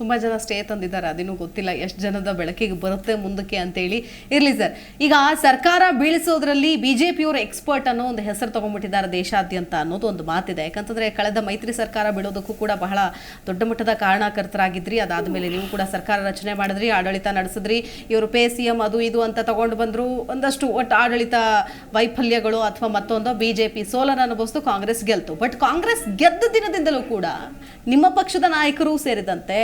ತುಂಬಾ ಜನ ಸ್ಟೇ ತಂದಿದ್ದಾರೆ, ಅದೇನು ಗೊತ್ತಿಲ್ಲ ಎಷ್ಟು ಜನದ ಬೆಳಕಿಗೆ ಬರುತ್ತೆ ಮುಂದಕ್ಕೆ ಅಂತೇಳಿ. ಇರಲಿ ಸರ್, ಈಗ ಆ ಸರ್ಕಾರ ಬೀಳಿಸೋದ್ರಲ್ಲಿ ಬಿಜೆಪಿಯವರು ಎಕ್ಸ್ಪರ್ಟ್ ಅನ್ನೋ ಒಂದು ಹೆಸರು ತಗೊಂಡ್ಬಿಟ್ಟಿದ್ದಾರೆ ದೇಶಾದ್ಯಂತ ಅನ್ನೋದು ಒಂದು ಮಾತಿದೆ. ಯಾಕಂತಂದ್ರೆ ಕಳೆದ ಮೈತ್ರಿ ಸರ್ಕಾರ ಬೀಳೋದಕ್ಕೂ ಕೂಡ ಬಹಳ ದೊಡ್ಡ ಮಟ್ಟದ ಕಾರಣಕರ್ತರಾಗಿದ್ರಿ. ಅದಾದ್ಮೇಲೆ ನೀವು ಕೂಡ ಸರ್ಕಾರ ರಚನೆ ಮಾಡಿದ್ರಿ, ಆಡಳಿತ ನಡೆಸಿದ್ರಿ. ಇವರು ಪೇ ಸಿ ಎಂ ಅದು ಇದು ಅಂತ ತಗೊಂಡು ಬಂದ್ರು. ಒಂದಷ್ಟು ಒಟ್ಟು ಆಡಳಿತ ವೈಫಲ್ಯಗಳು ಅಥವಾ ಮತ್ತೊಂದು ಬಿಜೆಪಿ ಸೋಲನ್ನು ಅನುಭವಿಸ್ತು, ಕಾಂಗ್ರೆಸ್ ಗೆಲ್ತು. ಬಟ್ ಕಾಂಗ್ರೆಸ್ ಗೆದ್ದ ದಿನದಿಂದಲೂ ಕೂಡ ನಿಮ್ಮ ಪಕ್ಷದ ನಾಯಕರು ಸೇರಿದಂತೆ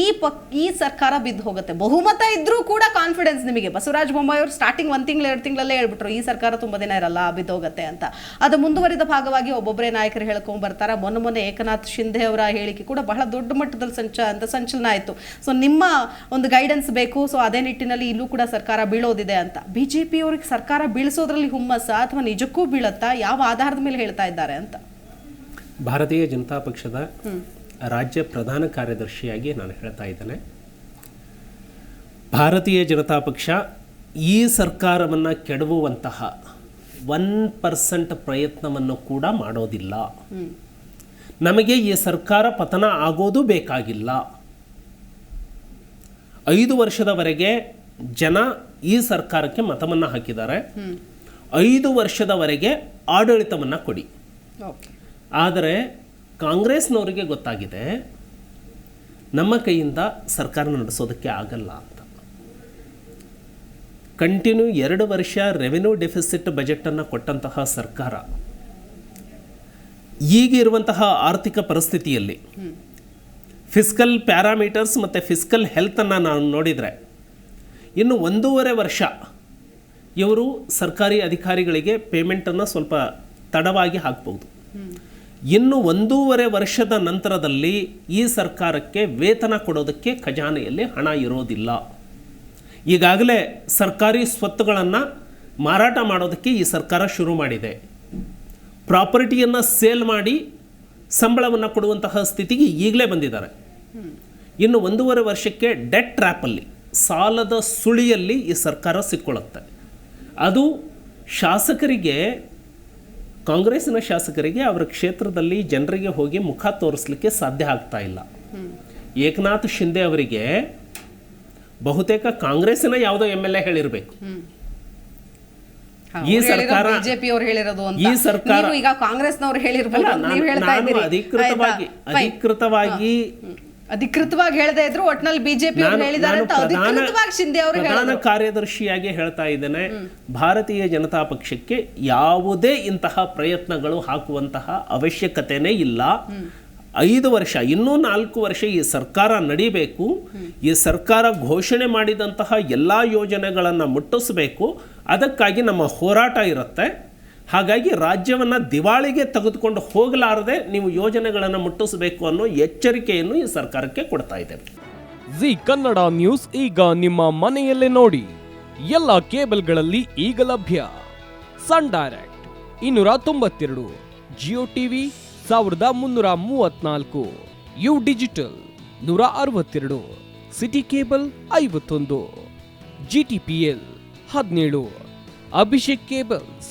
ಈ ಪಕ್ ಈ ಸರ್ಕಾರ ಬಿದ್ದು ಹೋಗುತ್ತೆ. ಬಹುಮತ ಇದ್ರೂ ಕೂಡ ಕಾನ್ಫಿಡೆನ್ಸ್ ನಿಮಗೆ. ಬಸವರಾಜ ಬೊಮ್ಮಾಯಿ ಅವರು ಸ್ಟಾರ್ಟಿಂಗ್ ಒಂದು ತಿಂಗಳು ಎರಡು ತಿಂಗಳಲ್ಲೇ ಹೇಳ್ಬಿಟ್ರು ಈ ಸರ್ಕಾರ ತುಂಬ ದಿನ ಇರಲ್ಲ ಬಿದ್ದು ಹೋಗುತ್ತೆ ಅಂತ. ಅದು ಮುಂದುವರಿದ ಭಾಗವಾಗಿ ಒಬ್ಬೊಬ್ಬರೇ ನಾಯಕರು ಹೇಳ್ಕೊಂಡು ಬರ್ತಾರೆ. ಮೊನ್ನೆ ಮೊನ್ನೆ ಏಕನಾಥ್ ಶಿಂಧೆ ಅವರ ಹೇಳಿಕೆ ಕೂಡ ಬಹಳ ದೊಡ್ಡ ಮಟ್ಟದಲ್ಲಿ ಸಂಚ ಅಂತ ಸಂಚಲನ ಆಯಿತು. ಸೊ ನಿಮ್ಮ ಒಂದು ಗೈಡೆನ್ಸ್ ಬೇಕು. ಸೊ ಅದೇ ನಿಟ್ಟಿನಲ್ಲಿ ಇಲ್ಲೂ ಕೂಡ ಸರ್ಕಾರ ಬೀಳೋದಿದೆ ಅಂತ. ಬಿ ಜೆ ಪಿ ಅವ್ರಿಗೆ ಸರ್ಕಾರ ಬೀಳಿಸೋದ್ರಲ್ಲಿ ಹುಮ್ಮಸ್ಸ ಅಥವಾ ನಿಜಕ್ಕೂ ಬೀಳತ್ತಾ? ಯಾವ ಆಧಾರದ ಮೇಲೆ ಹೇಳ್ತಾ ಇದ್ದಾರೆ ಅಂತ? ಭಾರತೀಯ ಜನತಾ ಪಕ್ಷದ ರಾಜ್ಯ ಪ್ರಧಾನ ಕಾರ್ಯದರ್ಶಿಯಾಗಿ ನಾನು ಹೇಳ್ತಾ ಇದ್ದೇನೆ. ಭಾರತೀಯ ಜನತಾ ಪಕ್ಷ ಈ ಸರ್ಕಾರವನ್ನು ಕೆಡವುವಂತಹ ಒನ್ ಪರ್ಸೆಂಟ್ ಪ್ರಯತ್ನವನ್ನು ಕೂಡ ಮಾಡೋದಿಲ್ಲ. ನಮಗೆ ಈ ಸರ್ಕಾರ ಪತನ ಆಗೋದು ಬೇಕಾಗಿಲ್ಲ. ಐದು ವರ್ಷದವರೆಗೆ ಜನ ಈ ಸರ್ಕಾರಕ್ಕೆ ಮತವನ್ನು ಹಾಕಿದ್ದಾರೆ. ಐದು ವರ್ಷದವರೆಗೆ ಆಡಳಿತವನ್ನು ಕೊಡಿ. ಆದರೆ ಕಾಂಗ್ರೆಸ್ನವರಿಗೆ ಗೊತ್ತಾಗಿದೆ ನಮ್ಮ ಕೈಯಿಂದ ಸರ್ಕಾರ ನಡೆಸೋದಕ್ಕೆ ಆಗಲ್ಲ ಅಂತ. ಕಂಟಿನ್ಯೂ ಎರಡು ವರ್ಷ ರೆವೆನ್ಯೂ ಡೆಫಿಸಿಟ್ ಬಜೆಟನ್ನು ಕೊಟ್ಟಂತಹ ಸರ್ಕಾರ ಈಗ ಇರುವಂತಹ ಆರ್ಥಿಕ ಪರಿಸ್ಥಿತಿಯಲ್ಲಿ ಫಿಸ್ಕಲ್ ಪ್ಯಾರಾಮೀಟರ್ಸ್ ಮತ್ತು ಫಿಸ್ಕಲ್ ಹೆಲ್ತನ್ನು ನಾವು ನೋಡಿದರೆ ಇನ್ನು ಒಂದೂವರೆ ವರ್ಷ ಇವರು ಸರ್ಕಾರಿ ಅಧಿಕಾರಿಗಳಿಗೆ ಪೇಮೆಂಟನ್ನು ಸ್ವಲ್ಪ ತಡವಾಗಿ ಹಾಕ್ಬೋದು. ಇನ್ನು ಒಂದೂವರೆ ವರ್ಷದ ನಂತರದಲ್ಲಿ ಈ ಸರ್ಕಾರಕ್ಕೆ ವೇತನ ಕೊಡೋದಕ್ಕೆ ಖಜಾನೆಯಲ್ಲಿ ಹಣ ಇರೋದಿಲ್ಲ. ಈಗಾಗಲೇ ಸರ್ಕಾರಿ ಸ್ವತ್ತುಗಳನ್ನು ಮಾರಾಟ ಮಾಡೋದಕ್ಕೆ ಈ ಸರ್ಕಾರ ಶುರು ಮಾಡಿದೆ. ಪ್ರಾಪರ್ಟಿಯನ್ನು ಸೇಲ್ ಮಾಡಿ ಸಂಬಳವನ್ನು ಕೊಡುವಂತಹ ಸ್ಥಿತಿಗೆ ಈಗಲೇ ಬಂದಿದ್ದಾರೆ. ಇನ್ನು ಒಂದೂವರೆ ವರ್ಷಕ್ಕೆ ಡೆಟ್ ಟ್ರ್ಯಾಪಲ್ಲಿ, ಸಾಲದ ಸುಳಿಯಲ್ಲಿ ಈ ಸರ್ಕಾರ ಸಿಕ್ಕೊಳ್ಳುತ್ತೆ. ಅದು ಶಾಸಕರಿಗೆ ಕಾಂಗ್ರೆಸ್ಸಿನ ಶಾಸಕರಿಗೆ ಅವರ ಕ್ಷೇತ್ರದಲ್ಲಿ ಜನರಿಗೆ ಹೋಗಿ ಮುಖ ತೋರಿಸ್ಲಿಕ್ಕೆ ಸಾಧ್ಯ ಆಗ್ತಾ ಇಲ್ಲ. ಏಕನಾಥ್ ಶಿಂದೆ ಅವರಿಗೆ ಬಹುತೇಕ ಕಾಂಗ್ರೆಸ್ಸಿನ ಯಾವುದೋ ಎಂ ಎಲ್ ಎ ಹೇಳಿರಬೇಕು. ಈ ಸರ್ಕಾರ- ಈ ಸರ್ಕಾರ- ಈಗ ಕಾಂಗ್ರೆಸ್ನವ್ರು ಹೇಳಿರ್ಬೋದು ಅಧಿಕೃತವಾಗಿ ಅಧಿಕೃತವಾಗಿ ಅಧಿಕೃತವಾಗಿ ಹೇಳದೇ ಇದ್ರು ಒಟ್ನಲ್ಲಿ ಬಿಜೆಪಿ ಅವ್ರು ನಾನು ಹೇಳಿದ್ದಾರೆ ಅಂತ ಅಧಿಕೃತವಾಗಿ ಶಿಂದೆ ಅವರು ಪ್ರಧಾನ ಕಾರ್ಯದರ್ಶಿಯಾಗಿ ಹೇಳ್ತಾ ಇದ್ದೇನೆ ಭಾರತೀಯ ಜನತಾ ಪಕ್ಷಕ್ಕೆ ಯಾವುದೇ ಇಂತಹ ಪ್ರಯತ್ನಗಳು ಹಾಕುವಂತಹ ಅವಶ್ಯಕತೆನೇ ಇಲ್ಲ. ಐದು ವರ್ಷ ಇನ್ನೂ ನಾಲ್ಕು ವರ್ಷ ಈ ಸರ್ಕಾರ ನಡೀಬೇಕು. ಈ ಸರ್ಕಾರ ಘೋಷಣೆ ಮಾಡಿದಂತಹ ಎಲ್ಲ ಯೋಜನೆಗಳನ್ನು ಮುಟ್ಟಿಸಬೇಕು. ಅದಕ್ಕಾಗಿ ನಮ್ಮ ಹೋರಾಟ ಇರುತ್ತೆ. ಹಾಗಾಗಿ ರಾಜ್ಯವನ್ನು ದಿವಾಳಿಗೆ ತೆಗೆದುಕೊಂಡು ಹೋಗಲಾರದೆ ನೀವು ಯೋಜನೆಗಳನ್ನು ಮುಟ್ಟಿಸಬೇಕು ಅನ್ನೋ ಎಚ್ಚರಿಕೆಯನ್ನು ಈ ಸರ್ಕಾರಕ್ಕೆ ಕೊಡ್ತಾ ಇದೆ. ಜಿ ಕನ್ನಡ ನ್ಯೂಸ್ ಈಗ ನಿಮ್ಮ ಮನೆಯಲ್ಲೇ ನೋಡಿ. ಎಲ್ಲ ಕೇಬಲ್ಗಳಲ್ಲಿ ಈಗ ಲಭ್ಯ. ಸನ್ ಡೈರೆಕ್ಟ್ ಇನ್ನೂರ ತೊಂಬತ್ತೆರಡು, ಜಿಯೋ ಟಿವಿ ಸಾವಿರದ ಮುನ್ನೂರ ಮೂವತ್ನಾಲ್ಕು, ಯು ಡಿಜಿಟಲ್ ನೂರ ಅರವತ್ತೆರಡು, ಸಿಟಿ ಕೇಬಲ್ ಐವತ್ತೊಂದು, ಜಿ ಟಿ ಪಿ ಎಲ್ ಹದಿನೇಳು, ಅಭಿಷೇಕ್ ಕೇಬಲ್ಸ್